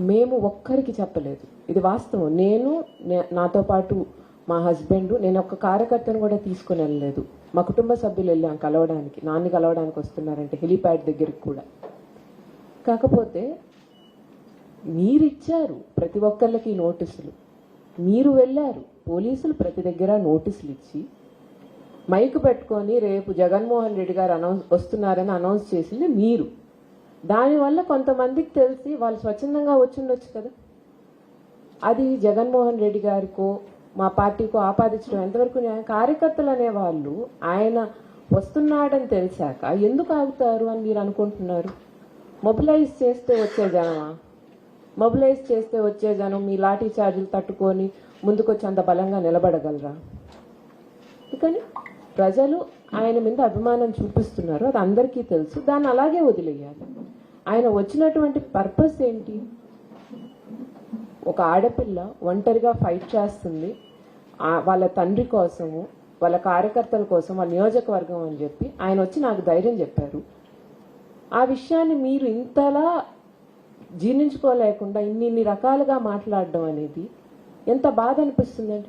మేము ఒక్కరికి చెప్పలేదు. ఇది వాస్తవం. నేను నాతో పాటు మా హస్బెండ్ నేను ఒక్క కార్యకర్తను కూడా తీసుకుని వెళ్ళలేదు. మా కుటుంబ సభ్యులు వెళ్ళాం కలవడానికి. నాన్ని కలవడానికి వస్తున్నారంటే హెలిప్యాడ్ దగ్గరికి కూడా. కాకపోతే మీరిచ్చారు ప్రతి ఒక్కళ్ళకి నోటీసులు. మీరు వెళ్ళారు. పోలీసులు ప్రతి దగ్గర నోటీసులు ఇచ్చి మైక్ పెట్టుకొని రేపు జగన్మోహన్ రెడ్డి గారు అనౌన్స్ వస్తున్నారని అనౌన్స్ చేసింది మీరు. దానివల్ల కొంతమందికి తెలిసి వాళ్ళు స్వచ్ఛందంగా వచ్చిండొచ్చు కదా. అది జగన్మోహన్ రెడ్డి గారికో మా పార్టీకో ఆపాదించడం ఎంతవరకు న్యాయం? కార్యకర్తలు అనే వాళ్ళు ఆయన వస్తున్నాడని తెలిసాక ఎందుకు ఆగుతారు అని మీరు అనుకుంటున్నారు? మొబిలైజ్ చేస్తే వచ్చే జనమా? మొబిలైజ్ చేస్తే వచ్చే జనం మీ లాఠీ చార్జీలు తట్టుకొని ముందుకొచ్చి అంత బలంగా నిలబడగలరా? అందుకని ప్రజలు ఆయన మీద అభిమానం చూపిస్తున్నారు అది అందరికీ తెలుసు. దాన్ని అలాగే వదిలేయాలి. ఆయన వచ్చినటువంటి పర్పస్ ఏంటి? ఒక ఆడపిల్ల ఒంటరిగా ఫైట్ చేస్తుంది. వాళ్ళ తండ్రి కోసము వాళ్ళ కార్యకర్తల కోసం వాళ్ళ నియోజకవర్గం అని చెప్పి ఆయన వచ్చి నాకు ధైర్యం చెప్పారు. ఆ విషయాన్ని మీరు ఇంతలా జీర్ణించుకోలేకుండా ఇన్ని ఇన్ని రకాలుగా మాట్లాడడం అనేది ఎంత బాధ అనిపిస్తుందండి?